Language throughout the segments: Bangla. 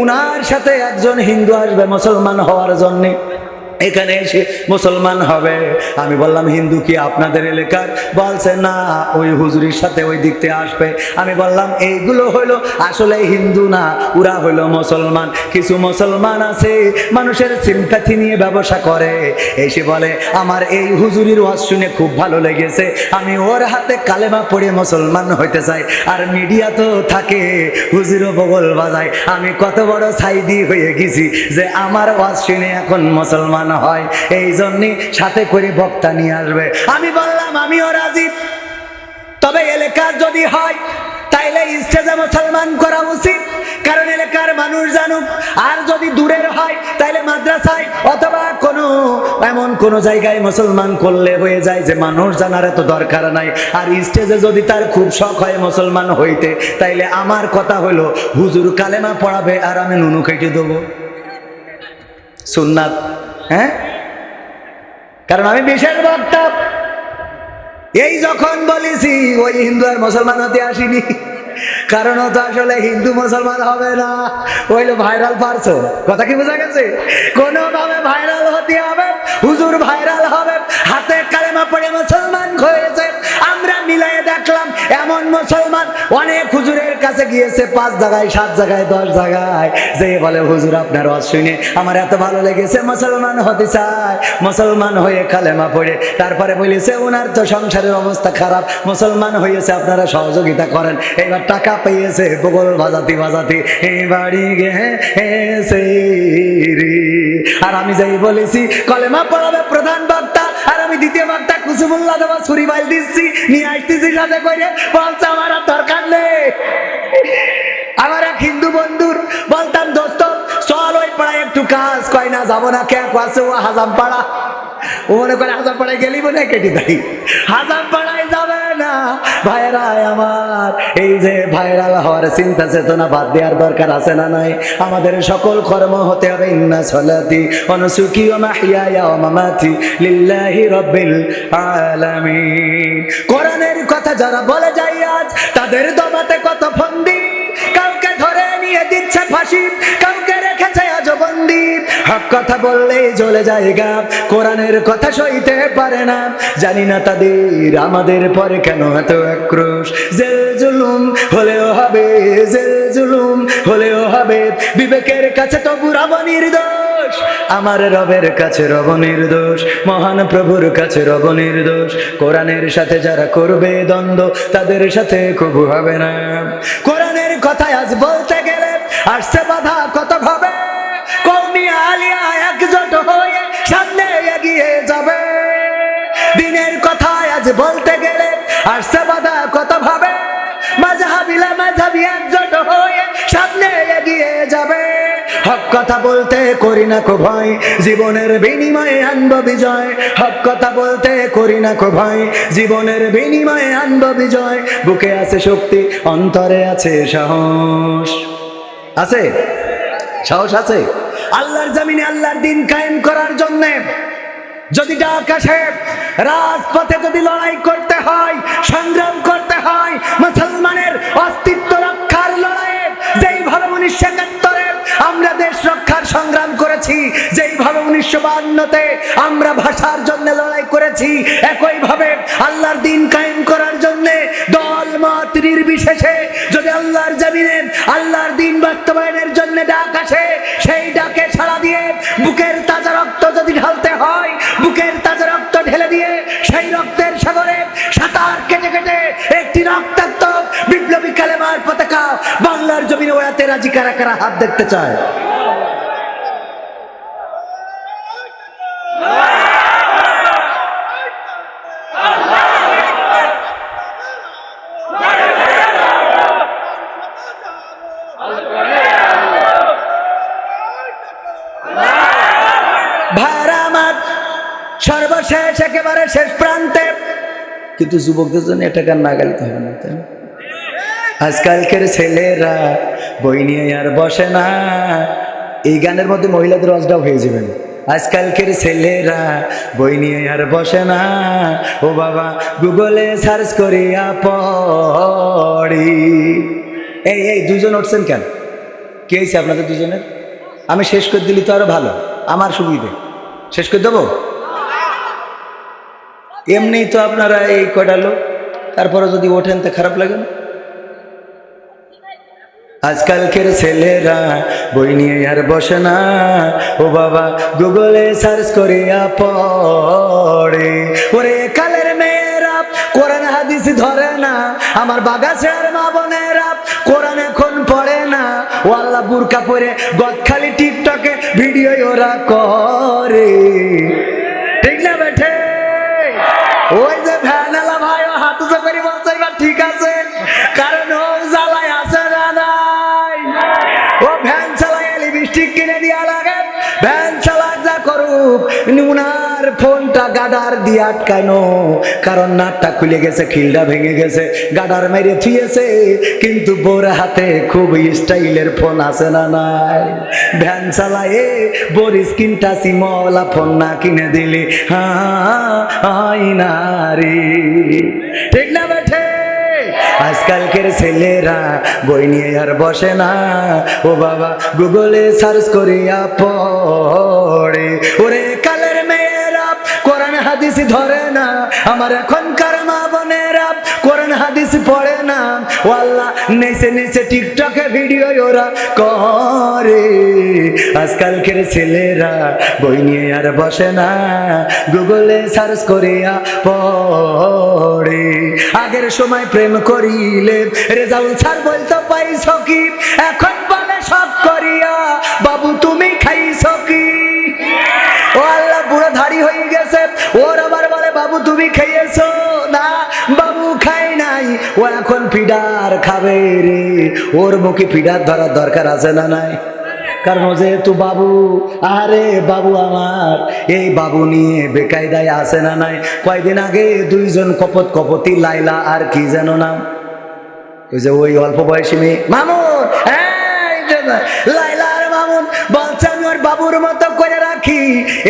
উনার সাথে একজন হিন্দু আসবে মুসলমান হওয়ার জন্যে। এখানে এসে মুসলমান হবে। আমি বললাম, হিন্দু কি আপনাদের এলাকার? বলছে, না, ওই হুজুরির সাথে ওই দিক থেকে আসবে। আমি বললাম, এইগুলো হইল আসলে হিন্দু না, ওরা হইল মুসলমান। কিছু মুসলমান আছে, মানুষের সিম্প্যাথি নিয়ে ব্যবসা করে। এসে বলে, আমার এই হুজুরির ওয়াজ শুনে খুব ভালো লেগেছে। আমি ওর হাতে কালেমা পড়ে মুসলমান হইতে চাই। আর মিডিয়া তো থাকে হুজুরও বগল বাজায়। আমি কত বড় সাইদি হয়ে গেছি যে আমার ওয়াজ শুনে এখন মুসলমান হয়, এই জন্যে সাথে করে বক্তা নিয়ে আসবে। আমি বললাম, আমিও রাজি। তবে এলাকার যদি হয়, তাইলে স্টেজে মুসলমান করা উচিত। কারণ এলাকার মানুষ জানুক, আর যদি দূরের হয়, তাইলে মাদ্রাসায় অথবা কোনো, এমন কোনো জায়গায় মুসলমান করলে হয়ে যায় যে মানুষ জানার এত দরকার নাই। আর স্টেজে যদি তার খুব শখ হয় মুসলমান হইতে, তাইলে আমার কথা হলো হুজুর কালেমা পড়াবে আর আমি নুনু কেটে দেবো। সুন্নাত। হ্যাঁ? কারণ আমি বিশেষ বক্তা। এই যখন বলেছি, ওই হিন্দু আর মুসলমান হতে আসিনি। কারণ তো আসলে হিন্দু মুসলমান হবে না। ওইলো ভাইরাল পারছ কথা কি বোঝা গেছে? কোনোভাবে ভাইরাল হতে হবে, হুজুর ভাইরাল হবে। হাতে কালেমা পড়ে মুসলমান হয়েছে। আমরা মিলাই দেখলাম, এমন মুসলমান অনেক হুজুরের কাছে গিয়েছে পাঁচ জায়গায়, সাত জায়গায়, দশ জায়গায়। যে বলে, হুজুর, আপনার শুনে আমার এত ভালো লেগেছে, মুসলমান হতে চায়। মুসলমান হয়ে কালেমা পড়ে। তারপরে বলেছে ওনার তো সংসারের অবস্থা খারাপ। মুসলমান হয়েছে, আপনারা সহযোগিতা করেন। এবার টাকা পেয়েছে, বগল বাজাতে বাজাতে। এই বাড়ি গেছে রে। আর আমি যাই বলেছি, কলেমা পড়াবে প্রধান বক্তা, আর আমি দ্বিতীয় বক্তা কুসুমুল্লাহ দেবা ছুরি দিচ্ছি, নিয়ে আসতেছি সাথে করে বলছে, আমার আর দরকার আমার এক হিন্দু বন্ধুর বলতাম, দোস্ত, চল ওই পাড়ায় একটু কাজ। কয়, না, যাব না কে আছে, ও হাজাম পাড়া ও মনে করে হাজাম পাড়ায় গেলি মনে কেটে দেয়। হাজাম না ভাইরা, আমার এই যে ভাইরাল হওয়ার চিন্তা চেতনা বাদ দেওয়ার দরকার আছে না নাই? আমাদের সকল কর্ম হতে হবে, ইন্না সলাতি ও মাহিয়া ও মামাতি লিল্লাহি রব্বিল আলামিন। কোরআনের কথা যারা বলে যায় আজ, তাদের দমাতে কত ফন্দি? কাউকে ধরে নিয়ে দিচ্ছে ফাঁসি, কাউকে বন্দি হক কথা বললেই জ্বলে যায় কোরআনের কথা সইতে পারে না। জানি না তাদের আমাদের পরে কেন এত আক্রোশ। জেল জুলুম হলেও হবে, জেল জুলুম হলেও হবে। বিবেকের কাছে তো বুড়াব নির্দোষ আমার রবের কাছে রব নির্দোষ মহান প্রভুর কাছে রব নির্দোষ কোরআনের সাথে যারা করবে দ্বন্দ্ব, তাদের সাথে কবু হবে না। কোরআনের কথায় আজ বলতে গেলে, আসছে বাধা কত ভাবে বলতে গেলে আসছে বাধা কত ভাবে। মাঝহাবিলা মাঝহাবি একজোট হয়ে সামনে এগিয়ে যাবে। হক কথা বলতে করি না কো ভয়, জীবনের বিনিময়ে আনব বিজয়। হক কথা বলতে করি না কো ভয়, জীবনের বিনিময়ে আনব বিজয়। বুকে আছে শক্তি, অন্তরে আছে সাহস। আছে? সাহস আছে? আল্লাহর জমিনে আল্লাহর দিন কায়েম করার জন্যে যদি ডাক আসে রাজপথে যদি লড়াই করতে হয়, সংগ্রাম করতে হয়, মুসলমানের অস্তিত্ব রক্ষার লড়াইয়ে যেইভাবে উনিশশো একাত্তরে আমরা দেশ রক্ষার সংগ্রাম করেছি যেইভাবে উনিশশো বাহান্নতে আমরা ভাষার জন্য লড়াই করেছি একইভাবে আল্লাহর দিন কায়েম করার জন্য দল, মত নির্বিশেষে যদি আল্লাহর জমিনে, আল্লাহর দিন বাস্তবায়নের জন্য ডাক আসে, সেই ডাকে ছাড়া দিয়ে বুকের তাজা রক্ত যদি ঢালতে হয় জমিনে রাজি কারা কারা হাত দেখতে চায় সর্বশেষ, একেবারে শেষ প্রান্তে কিন্তু যুবকদের জন্য এটা গান না হবে না, তাই? আজকালকের ছেলেরা বই নিয়ে আর বসে না। এই গানের মধ্যে মহিলাদের রসটাও হয়ে যাবেন আজকালকের ছেলেরা বই নিয়ে আর বসে না। ও বাবা, গুগলে সার্চ করিয়া পড়ি। এই এই দুজন উঠছেন কেন? কে হয়েছে আপনাদের দুজনের আমি শেষ করে দিলি তো আরও ভালো। আমার সুবিধে। শেষ করে দেবো? এমনি তো আপনারা এই কটা লোক, তারপরে যদি ওঠেন তো খারাপ লাগে না। আজকালকের ছেলেরা বই নিয়ে আর বসে না। ও বাবা, গুগলে সার্চ করিয়া পড়ে। ওরে কালের মেয়েরা, কোরআন হাদিস ধরে না। আমার বাগাছের মা বোনেরা, কোরআন এখন পড়ে না। ও আল্লাহ বুরকা পরে গদখালি টিকটকে ভিডিও ওরা করে। ঠিক না বেঠে? করুক উনার ফোনটা গাডার দিয়ে আটকানো। কারণ নাটটা খুলে গেছে, খিলটা ভেঙে গেছে, গাডার মেরে থুয়েছে কিন্তু বোর হাতে খুব স্টাইলের ফোন আছে না নাই। ভ্যান চালায় বোর স্ক্রিন টাচি মওলা ফোন না কিনে দিলে হাই না ঠিক না বেঠে? আজকালকের ছেলেরা বই নিয়ে আর বসে না। ও বাবা, গুগলে সার্চ করিয়া পড়ে। ওরে কালের মেয়েরা কোরআন হাদিস ধরে না। আমার এখনকার মা বোনেরা কোরআন হাদিস পড়ে না। ও আল্লাহ, নেচে নেচে টিকটকে ভিডিও ওরা করে। আজকালকের ছেলেরা বই নিয়ে আর বসে না। গুগলে সার্চ করিয়া পড়ে। আগের সময় প্রেম করিলে রেজাউল ছাড় বলতো, পাইছ কি? এখন বলে, সব করিয়া। বাবু, তুমি খাইছ তুমি খাইয়েছো না? বাবু খাই নাই। ও এখন পিডার খাবে রে। ওর মুখে পিডার ধরার দরকার আছে না নাই? কারণ যেহেতু বাবু আরে বাবু আমার, এই বাবু নিয়ে বেকায়দায় আসে না নাই? কয়দিন আগে দুইজন কপত কপতি লাইলা আর কি যেন নাম? ওই যে ওই অল্প বয়সী মেয়ে। মামুন লাইলা আর মামুন বলছে আমি ওর বাবুর মতো করে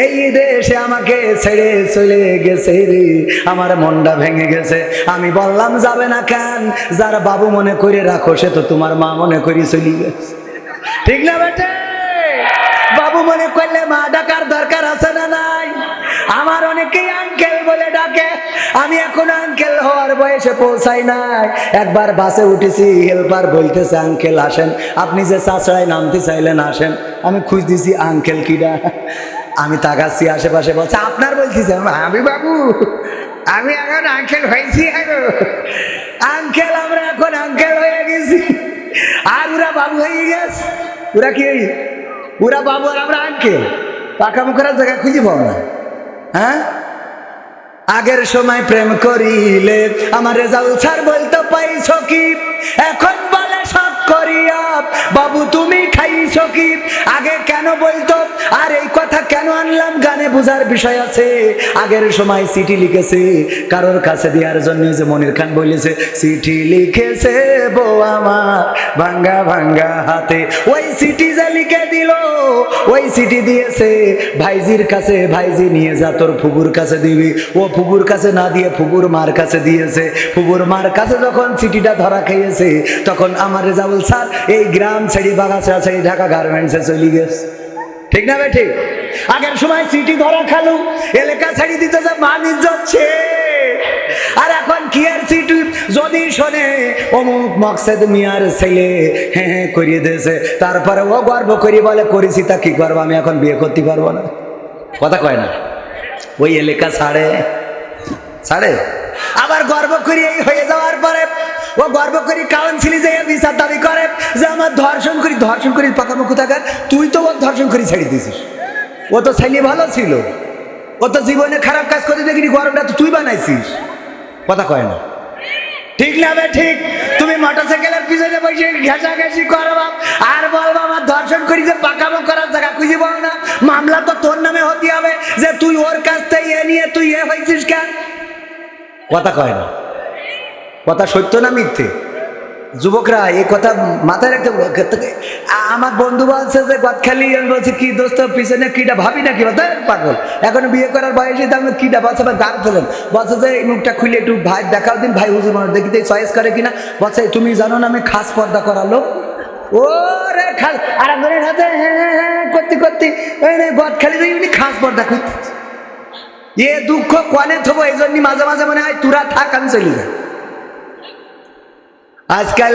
এই দেশে আমাকে ছেড়ে চলে গেছে রে। আমার মনটা ভেঙে গেছে। আমি বললাম, যাবে না কেন? যারা বাবু মনে করে রাখো, সে তো তোমার মা মনে করি চলে গেছে। ঠিক না বেটে? বাবু মনে করলে মা ডাকার দরকার আছে না নাই? আমার অনেকেই আঙ্কেল বলে ডাকে। আমি এখন আঙ্কেল হওয়ার বয়সে পৌঁছাই নাই। একবার বাসে উঠেছি হেল্পার বলতেছে আঙ্কেল আসেন। আপনি যে চাষড়ায় নামতে চাইলেন, আসেন। আমি খুঁজ দিছি আঙ্কেল কিডা আমি তাকাচ্ছি আশেপাশে, বলছে, আপনার বলতেছি আমি বাবু, আমি এখন আঙ্কেল হয়েছি আঙ্কেল আমরা এখন আঙ্কেল হয়ে গেছি। আর ওরা বাবু হয়ে গেছে। ওরা কি ওরা বাবু আর আমরা আঙ্কেল পাকা মুখের জায়গা খুঁজে পাও না। হ্যাঁ? আগের সময় প্রেম করিলে আমার রেজাল্ট ছাড় বলতে পাইছ কি? এখন বলে সব করিয়া বাবু, তুমি খাইছ কি? আগে কেন বলতো? আর এই কথা কেন আনলাম? গানে বোঝার বিষয় আছে। আগের সময় চিঠি লিখেছে, কারোর কাছে দেওয়ার জন্য যে মনির খান বলেছে, চিঠি লিখেছে বউ আমার, ভাঙ্গা ভাঙ্গা হাতে। ওই চিঠি যে লিখে দিল, ওই চিঠি দিয়েছে, ভাইজির কাছে, ভাইজি নিয়ে যা, তোর ফুবুর কাছে দিবি। ও ফুবুর কাছে না দিয়ে ফুবুর মার কাছে দিয়েছে। ফুবুর মার কাছে যখন চিঠিটা ধরা খেয়েছে, তখন আমার রেজাউল স্যার এই গ্রাম ছেড়ে বাগাছা ছেড়ে ঢাকা গার্মেন্টসে চলে গেছে। ঠিক না ঠিক? আগের সময় চিঠি ধরা খালু, এলাকা ছেড়ে দিতে যে মান যাচ্ছে আর এখন কি আর চিঠি যদি শোনে, অমুক মকসেদ মিয়ার ছেলে হ্যাঁ হ্যাঁ করিয়ে দিয়েছে। তারপরে ও গর্ব করি বলে, করেছি তা কি করব? আমি এখন বিয়ে করতে পারব না। কথা কয় না। ওই এলাকা ছাড়ে। ছাড়ে? আবার গর্ব করি এই হয়ে যাওয়ার পরে ও গর্ব করি কাউন্সিলি যে বিচার দাবি করে যে আমার ধর্ষণ করি ধর্ষণ করি, পাকামো কোথাকার? তুই তো ওর ধর্ষণ করি ছেড়ে দিয়েছিস। ও তো ছেলে ভালো ছিল। ও তো জীবনে খারাপ কাজ করে দেখিনি, গরমটা তো তুই বানাইছিস। কথা কয় না। ঠিক না বে, ঠিক। তুমি মোটর মোটরসাইকেলের পিছনে বসে ঘেঁষাঘেঁষি করবা আর বলবা আমার ধর্ষণ করি যে পাকামো করার জায়গা খুঁজে পাও না। মামলা তো তোর নামে হতে হবে যে তুই ওর কাছ থেকে এ নিয়ে তুই এ হয়েছিস কেন? কথা কয় না। কথা সত্য না মিথ্যে? যুবকরা এই কথা মাথায় রাখতে। আমার বন্ধু বলছে যে গদখালি আমি বলছি, কি দোস্ত, পিছনে কিটা ভাবি না কি পাগল। এখন বিয়ে করার বয়সে তো আমি কিটা বলছে বা গান ফেলেন বলছে যে মুখটা খুলে একটু ভাই দেখাও দিন। ভাই, হুজুর মানুষ দেখিতে চয়েস করে কিনা। বলছে, তুমি জানো না আমি খাস পর্দা করালো ও রে খাল আর একজনের হাতে হ্যাঁ হ্যাঁ হ্যাঁ করতে করতে ওই রে গদ খালি যাই উনি খাস পর্দা করতে এ দুঃখ, কনে থবো, এই জন্য মাঝে মাঝে মনে হয় তুরা থাক, আমি চলে যা আজকাল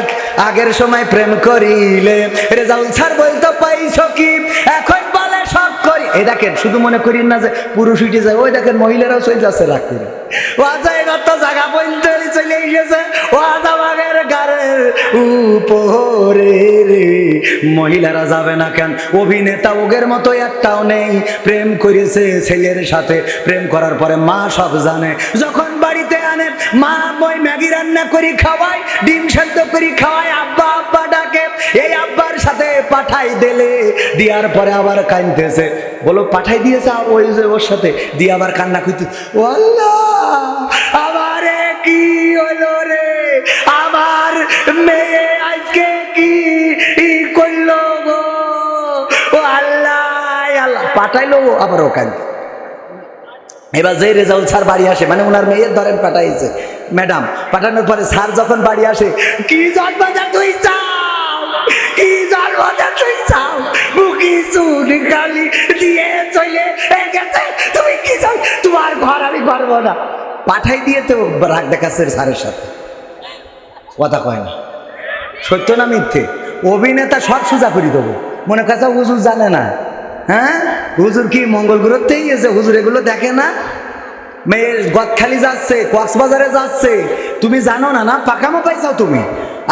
আগের সময় প্রেম করিলে রেজাউল স্যার বলতো পাইছো কি? এখন বলে সব করি। এই দেখেন, শুধু মনে করি না যে পুরুষ উঠে যায়, ওই দেখেন মহিলারাও চলে যাচ্ছে রাগ করে ও আজাই কত জায়গা বলতে চলে এসেছে ও আজাবাগের গারের উপরে মহিলারা যাবে না কেন? অভিনেতা ওগের মতো একটাও নেই। প্রেম করেছে ছেলের সাথে। প্রেম করার পরে মা সব জানে। যখন বাড়িতে মা, মই ম্যাগি রান্না করি খাওয়াই, ডিম সেদ্ধ করি খাওয়াই, আব্বা আব্বা ডাকে, এই আব্বার সাথে পাঠাই দিলে, দিয়ার পরে আবার কানতেছে বলো, পাঠাই দিয়েছে ওই যে ওর সাথে, দিয়ে আবার কান্না করতে ও আল্লাহ, আমারে কি হলো রে? আমার মেয়ে আজকে কি করল গো? ও আল্লাহ আল্লাহ, পাঠাইলো আবার ও কান্দে এবার যে রেজাউল স্যার বাড়ি আসে মানে ওনার মেয়ের ধরেন পাঠাইছে। ম্যাডাম পাঠানোর পরে স্যার যখন বাড়ি আসে, কি জন্মদা তুই চাও? কি জন্মদা তুই চাও? মুখি চুন গালি দিয়ে চলে গেছে তুমি কি চাও? তোমার ঘর আমি করব না। পাঠাই দিয়ে তো রাগ দেখাচ্ছে স্যারের সাথে। কথা কয় না। সত্য না মিথ্যে? অভিনেতা সব সোজা করে দেবো। মনে কাছে হুজুর জানে না। হ্যাঁ? হুজুর কি মঙ্গল গ্রহতেই এসে হুজুর এগুলো দেখে না? মেয়ের গদখালি যাচ্ছে, কক্সবাজারে যাচ্ছে। তুমি জানো না না? পাকামো পাইছাও তুমি?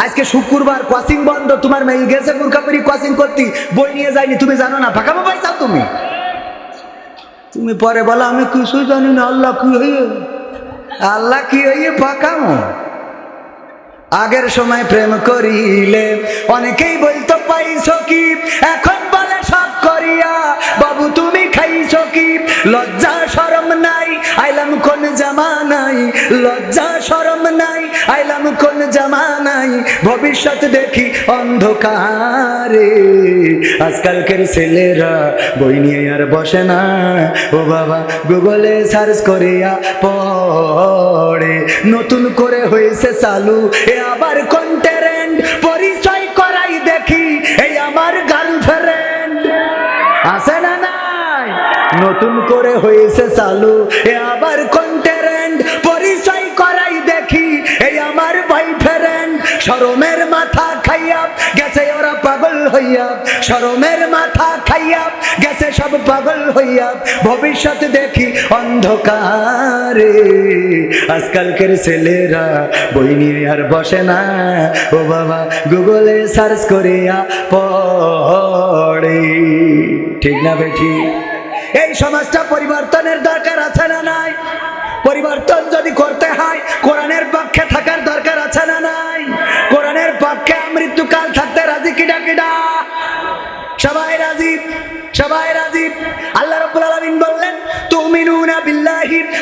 আজকে শুক্রবার কোচিং বন্ধ, তোমার মেয়ে গেছে বুরকাপুরি কোচিং করতে, বই নিয়ে যায়নি, তুমি জানো না? পাকামো পাইছাও তুমি? তুমি পরে বলো, আমি কিছুই জানি না, আল্লাহ কি হইয়ে? আল্লাহ কি হইয়ে পাকামো? আগের সময় প্রেম করিলে, অনেকেই বলতো পাইছো কি? এখন লজ্জা সরম নাই, আইলাম কোন জামানাই লজ্জা সরম নাই, আইলাম কোন জামানাই ভবিষ্যৎ দেখি অন্ধকারে। আজকালকের ছেলেরা বই নিয়ে আর বসে না। ও বাবা, গুগলে সার্চ করিয়া পড়ে। নতুন করে হয়েছে চালু, এ আবার হয়েছে চালু। এ আবার কন্টেরেন্ট পরিচয় করাই দেখি। এই আমার বয়ফ্রেন্ড শরমের মাথা খাইয়া গেছে, ওরা পাগল হইয়া। শরমের মাথা খাইয়া গেছে, সব পাগল হইয়া। ভবিষ্যৎ দেখি অন্ধকারে। আজকালকের ছেলেরা বই নিয়ে আর বসে না। ও বাবা, গুগলে সার্চ করিয়া পড়ে। ঠিক না বেঠি? এই সমাজটা পরিবর্তনের দরকার আছে না?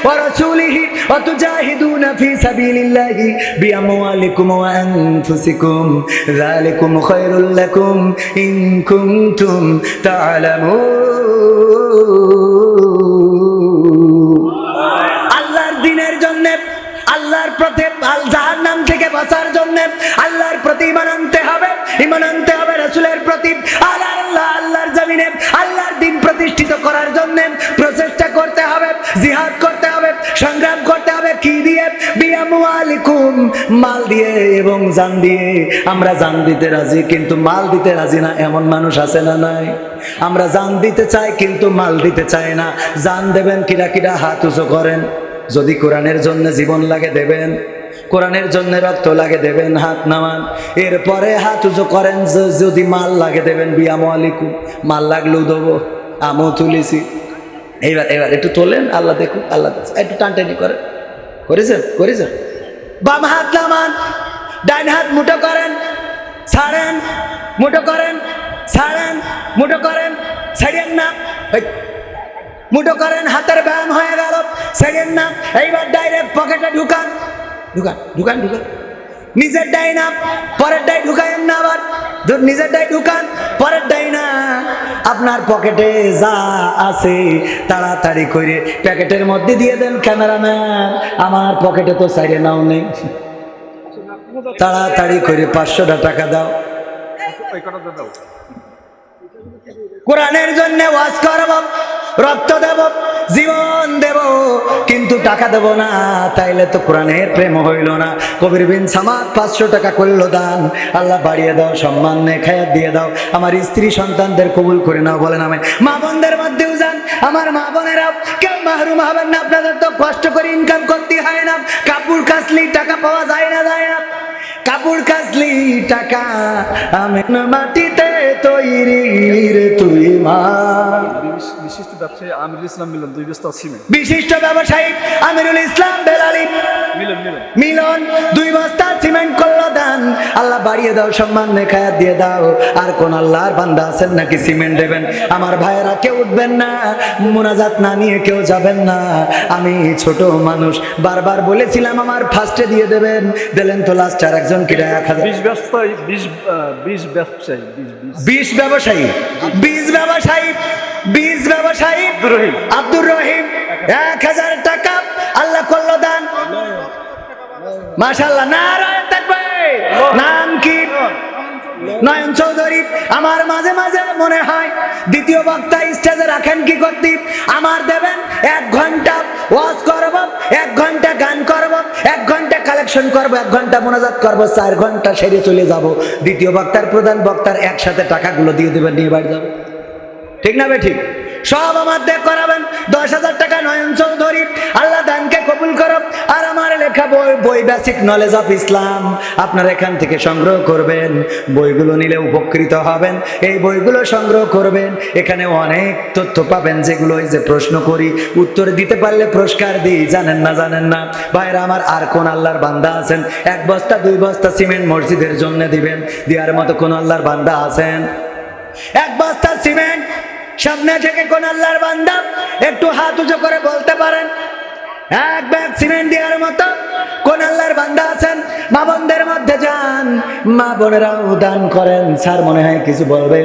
ওয়া তুজাহিদুনা ফি সাবিলিল্লাহি বিআমওয়ালিকুম ওয়া আনফুসিকুম। যালিকুম খায়রুল লাকুম ইন কুনতুম তা'লামুন আল্লাহর দিনের জন্য, আল্লাহর প্রতি আল জাহার নাম থেকে বাঁচার জন্য আল্লাহর প্রতি ইমান আনতে হবে, ইমান আনতে হবে রাসূলের প্রতি। আর আল্লাহ, আল্লাহর জমিনে, আল্লাহর দিন প্রতিষ্ঠিত করার জন্য প্রচেষ্টা করতে হবে, জিহাদ করতে সংগ্রাম করতে হবে কি দিয়ে? বিয়ামুয়ালিকুম মাল দিয়ে এবং জান দিয়ে। আমরা জান দিতে রাজি, কিন্তু মাল দিতে রাজি না, এমন মানুষ আছে না নাই? আমরা জান দিতে চাই, কিন্তু মাল দিতে চাই না। জান দেবেন কিরা কিরা হাত উঁচু করেন। যদি কোরআনের জন্য জীবন লাগে দেবেন, কোরআনের জন্য রক্ত লাগে দেবেন, হাত নামান। এরপরে হাত উঁচু করেন যদি মাল লাগে দেবেন বিয়াম আলিকু মাল লাগলেও দেবো, আমও তুলেছি। এইবার এবার একটু তোলেন, আল্লাহ দেখুন আল্লাহ। একটু টানটানি করেন। করেছেন? করেছেন? বাম হাত নামান ডাইন হাত মুঠো করেন, ছাড়েন, মুঠো করেন, ছাড়েন, মুঠো করেন, ছাড়েন না। মুঠো করেন, হাতের ব্যায়াম হয়ে গেল সেকেন্ড না। এইবার ডাইরেক্ট পকেটে ঢুকান। ঢুকান ঢুকান ঢুকান। নিজের ডাই না পরের ডাই ঢুকায়েন না আবার। নিজের ডাই ঢুকান পরের ডাই না। আপনার পকেটে যা আছে তাড়াতাড়ি করে প্যাকেটের মধ্যে দিয়ে দেন ক্যামেরাম্যান। আমার পকেটে তো সাইডে নাও নেই। তাড়াতাড়ি করে পাঁচশোটা টাকা দাও। কোরআনের জন্য ওয়াজ করব। রক্ত দেব, জীবন দেব, কিন্তু টাকা দেব না, তাইলে তো কোরআনের প্রেম হইল না। কবির বিন সামাদ পাঁচশো টাকা করল দান। আল্লাহ বাড়িয়ে দাও, সম্মান নে খায়াত দিয়ে দাও। আমার স্ত্রী সন্তানদের কবুল করে নাও, বলেন আমি মা বোনদের মধ্যেও যান, আমার মা বোনেরা কেউ মাহরুম হবেন না, আপনাদের তো কষ্ট করে ইনকাম করতে হয় না। কাপড় কাচলি টাকা পাওয়া যায় না যায় না। কাপড় কাজলি টাকা আমি মাটিতে তৈরি রে তুই মা। বিশিষ্ট ব্যবসায়ী আমিরুল ইসলাম মিলন দুই বিশিষ্ট ব্যবসায়ী আমিরুল ইসলাম বেলালি বাড়িয়ে দাও সম্মান নেখায়াত দিয়ে দাও। আর কোন আল্লাহর বান্দা আছেন নাকি সিমেন্ট দেবেন? আমার ভাইয়েরা কেউ উঠবেন না মোনাজাত না নিয়ে কেউ যাবেন না। আমি ছোট মানুষ বারবার বলেছিলাম আমার ফার্স্টে দিয়ে দেবেন। দিলেন তো লাস্ট আর একজন কিরা এক হাজার? বিশ ব্যবসায়ী বিশ আহ, বিশ ব্যবসায়ী বিশ ব্যবসায়ী বীজ ব্যবসায়ী ব্যবসায়ী। আব্দুর রহিম। এক হাজার টাকা আল্লাহ করল দান। মাশাল্লাহ নারায়ণ থাকবে। কি নয়ন চৌধুরী, আমার মাঝে মাঝে মনে হয় দ্বিতীয় বক্তা স্টেজে রাখেন কি করতে? আমার দেবেন, এক ঘণ্টা ওয়াজ করব, এক ঘণ্টা গান করব, এক ঘণ্টা কালেকশন করব, এক ঘণ্টা মোনাজাত করব, চার ঘণ্টা সেরে চলে যাব। দ্বিতীয় বক্তার প্রধান বক্তার একসাথে টাকাগুলো দিয়ে দেবেন, নিয়ে বাড়ি যাব ঠিক না বে ঠিক? সব আমার দেখ করাবেন। দশ হাজার টাকা নয়ন চৌধুরী। আল্লাহ দানকে কবুল করো আর আমার লেখা বই বই বেসিক নলেজ অফ ইসলাম আপনারা এখান থেকে সংগ্রহ করবেন। বইগুলো নিলে উপকৃত হবেন। এই বইগুলো সংগ্রহ করবেন। এখানে অনেক তথ্য পাবেন যেগুলো যে প্রশ্ন করি। উত্তর দিতে পারলে পুরস্কার দিই। জানেন না জানেন না। ভাইরা আমার, আর কোন আল্লাহর বান্দা আছেন? এক বস্তা, দুই বস্তা সিমেন্ট মসজিদের জন্য দিবেন। দেওয়ার মতো কোন আল্লাহর বান্দা আছেন? এক বস্তা সামনে থেকে কোন আল্লাহর বান্দা একটু হাত উঁচু করে বলতে পারেন, এক ব্যাগ সিমেন্ট দেওয়ার মতো কোন আল্লাহর বান্দা আছেন? মা বোনদের মধ্যে যান, মা বোনেরাও দান করেন, স্যার মনে হয় কিছু বলবে?